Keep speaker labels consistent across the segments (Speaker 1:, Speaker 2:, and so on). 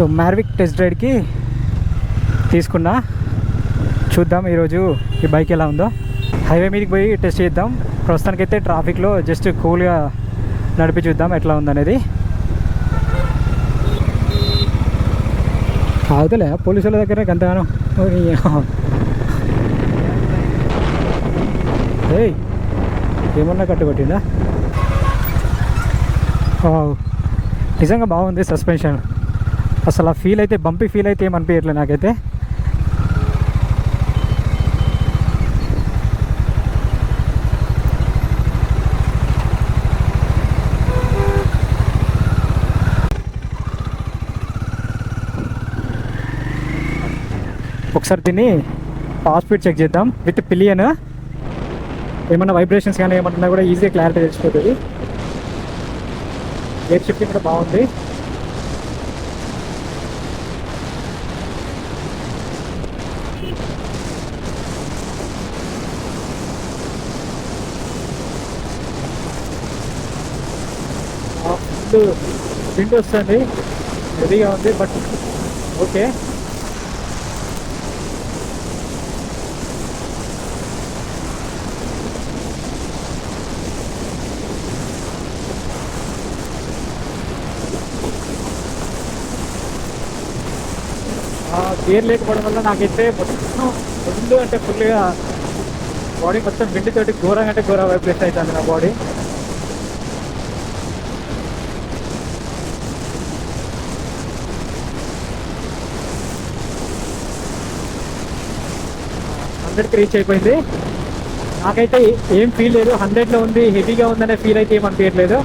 Speaker 1: So మ్యార్విక్ test రైడ్కి తీసుకున్నా. చూద్దాం ఈరోజు ఈ బైక్ ఎలా ఉందో. హైవే మీదకి పోయి టెస్ట్ చేద్దాం. ప్రస్తుతానికైతే ట్రాఫిక్లో జస్ట్ కూల్గా నడిపి చూద్దాం ఎట్లా ఉందనేది. అవుతలే పోలీసుల దగ్గర గంతగానో. ఏయ్ ఏమన్నా కట్టుకొట్టిందా నిజంగా బాగుంది సస్పెన్షన్ అసలు ఆ ఫీల్ అయితే బంపి ఫీల్ అయితే ఏమనిపించట్లేదు నాకైతే. ఒకసారి దీన్ని పాస్ స్పీడ్ చెక్ చేద్దాం. విత్ పిలియన్ ఏమన్నా వైబ్రేషన్స్ కానీ ఏమన్నా కూడా ఈజీగా క్లారిటీ తెలిసిపోతుంది ఎయిర్ షిఫ్టింగ్ కూడా బాగుంది. పిండి విండ్ వస్తుంది రెడీగా ఉంది బట్ ఓకే గేర్ లేకపోవడం వల్ల నాకైతే మొత్తం ఫుల్ అంటే ఫుల్గా బాడీ మొత్తం విండి తోటి ఘోరంగా అంటే ఘోర వైబ్రేషన్ అవుతుంది నా బాడీ హండ్రెడ్కి రీచ్ అయిపోయింది. నాకైతే ఏం ఫీల్ లేదు. హండ్రెడ్లో ఉంది హెవీగా ఉందనే ఫీల్ అయితే ఏం అనిపించట్లేదు.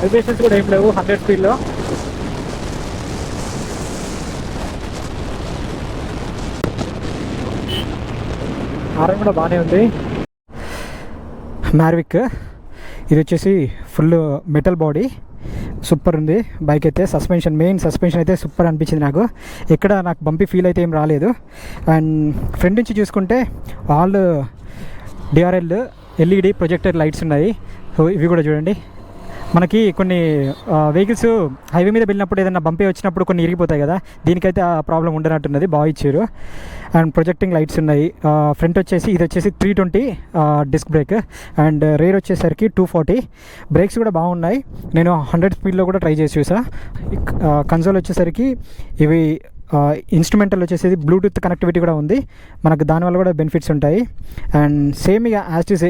Speaker 1: వైబ్రేషన్స్ కూడా ఏం లేవు హండ్రెడ్ స్పీడ్లో హారం కూడా బాగానే ఉంది. మ్యార్విక్ ఇది వచ్చేసి ఫుల్ మెటల్ బాడీ సూపర్ ఉంది బైక్ అయితే సస్పెన్షన్ మెయిన్ సస్పెన్షన్ అయితే సూపర్ అనిపించింది నాకు. ఎక్కడ నాకు బంపి ఫీల్ అయితే ఏం రాలేదు. అండ్ ఫ్రంట్ నుంచి చూసుకుంటే all DRL LED projector lights ఉన్నాయి. సో ఇవి కూడా చూడండి. మనకి కొన్ని వెహికల్స్ హైవే మీద వెళ్ళినప్పుడు ఏదైనా బంపే వచ్చినప్పుడు కొన్ని ఇరిగిపోతాయి కదా దీనికైతే ఆ ప్రాబ్లం ఉండనట్టున్నది బాగా ఇచ్చారు అండ్ ప్రొజెక్టింగ్ లైట్స్ ఉన్నాయి ఫ్రంట్ వచ్చేసి ఇది వచ్చేసి three twenty disc brake and rear వచ్చేసరికి టూ ఫార్టీ బ్రేక్స్ కూడా బాగున్నాయి. నేను హండ్రెడ్ స్పీడ్లో కూడా ట్రై చేసి చూసా. కన్సోల్ వచ్చేసరికి ఇవి ఇన్స్ట్రుమెంటల్ వచ్చేసి బ్లూటూత్ కనెక్టివిటీ కూడా ఉంది. మనకు దానివల్ల కూడా బెనిఫిట్స్ ఉంటాయి. అండ్ సేమ్ ఇక యాస్టిస్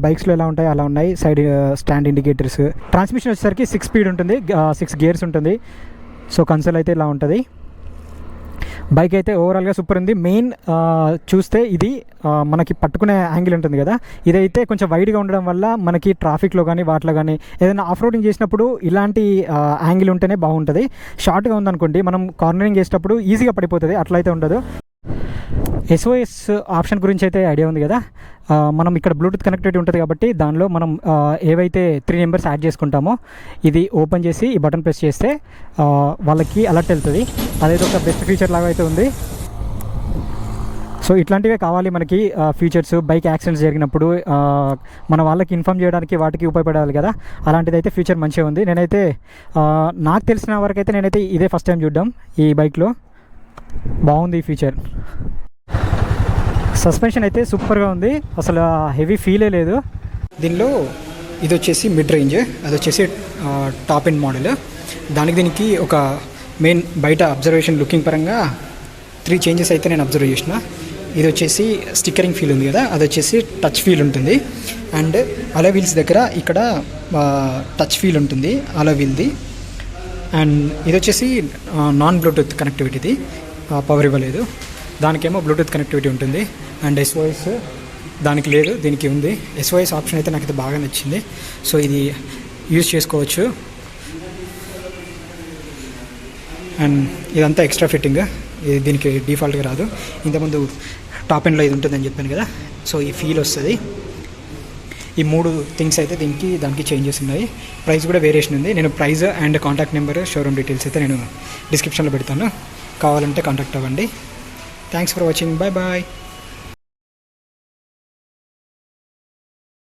Speaker 1: బైక్స్లో ఎలా ఉంటాయి అలా ఉన్నాయి. సైడ్ స్టాండ్ ఇండికేటర్స్ ట్రాన్స్మిషన్ వచ్చేసరికి సిక్స్ స్పీడ్ ఉంటుంది. సిక్స్ గేర్స్ ఉంటుంది. సో కన్సోల్ అయితే ఇలా ఉంటుంది. బైక్ అయితే ఓవరాల్గా సూపర్ ఉంది. మెయిన్ చూస్తే ఇది మనకి పట్టుకునే యాంగిల్ ఉంటుంది కదా. ఇదైతే కొంచెం వైడ్గా ఉండడం వల్ల మనకి ట్రాఫిక్లో కానీ వాటిలో కానీ ఏదైనా ఆఫ్ రోడింగ్ చేసినప్పుడు ఇలాంటి యాంగిల్ ఉంటేనే బాగుంటుంది. షార్ట్గా ఉందనుకోండి మనం కార్నరింగ్ చేసేటప్పుడు ఈజీగా పడిపోతుంది. అట్లయితే ఉండదు. ఎస్ఓఎస్ ఆప్షన్ గురించి అయితే ఐడియా ఉంది కదా. మనం ఇక్కడ బ్లూటూత్ కనెక్టివిటీ ఉంటుంది కాబట్టి దానిలో మనం ఏవైతే త్రీ నెంబర్స్ యాడ్ చేసుకుంటామో ఇది ఓపెన్ చేసి ఈ బటన్ ప్రెస్ చేస్తే వాళ్ళకి అలర్ట్ వెళ్తుంది. అదైతే ఒక బెస్ట్ ఫీచర్ లాగా అయితే ఉంది. సో ఇట్లాంటివే కావాలి మనకి ఫీచర్స్ బైక్ యాక్సిడెంట్స్ జరిగినప్పుడు మన వాళ్ళకి ఇన్ఫామ్ చేయడానికి వాటికి ఉపయోగపడాలి కదా. అలాంటిదైతే ఫ్యూచర్ మంచిగా ఉంది. నేనైతే నాకు తెలిసిన వరకు అయితే నేనైతే ఇదే ఫస్ట్ టైం చూడడం ఈ బైక్లో బాగుంది ఈ ఫీచర్ సస్పెన్షన్ అయితే సూపర్గా ఉంది. అసలు హెవీ ఫీలే లేదు. దీనిలో ఇది వచ్చేసి మిడ్ రేంజ్ అది వచ్చేసి టాప్ ఎండ్ మోడల్ దానికి దీనికి ఒక మెయిన్ బయట అబ్జర్వేషన్ లుకింగ్ పరంగా త్రీ చేంజెస్ అయితే నేను అబ్జర్వ్ చేసిన. ఇది వచ్చేసి స్టిక్కరింగ్ ఫీల్ ఉంది కదా అది వచ్చేసి టచ్ ఫీల్ ఉంటుంది. అండ్ అలా వీల్స్ దగ్గర ఇక్కడ టచ్ ఫీల్ ఉంటుంది అలా వీల్ది అండ్ ఇది వచ్చేసి నాన్ బ్లూటూత్ కనెక్టివిటీది పవర్ ఇవ్వలేదు. దానికేమో బ్లూటూత్ కనెక్టివిటీ ఉంటుంది. అండ్ ఎస్ఓఎస్ దానికి లేదు దీనికి ఉంది. ఎస్ఓఎస్ ఆప్షన్ అయితే నాకైతే బాగా నచ్చింది. సో ఇది యూజ్ చేసుకోవచ్చు. అండ్ ఇదంతా ఎక్స్ట్రా ఫిట్టింగ్ ఇది దీనికి డిఫాల్ట్గా రాదు. ఇంతకుముందు టాప్ ఎండ్లో ఇది ఉంటుందని చెప్పాను కదా. సో ఈ ఫీల్ వస్తుంది. ఈ మూడు థింగ్స్ అయితే దీనికి దానికి చేంజెస్ ఉన్నాయి. ప్రైస్ కూడా వేరియేషన్ ఉంది. నేను price and contact number showroom details అయితే నేను డిస్క్రిప్షన్లో పెడతాను. కావాలంటే కాంటాక్ట్ అవ్వండి. Thanks for watching bye bye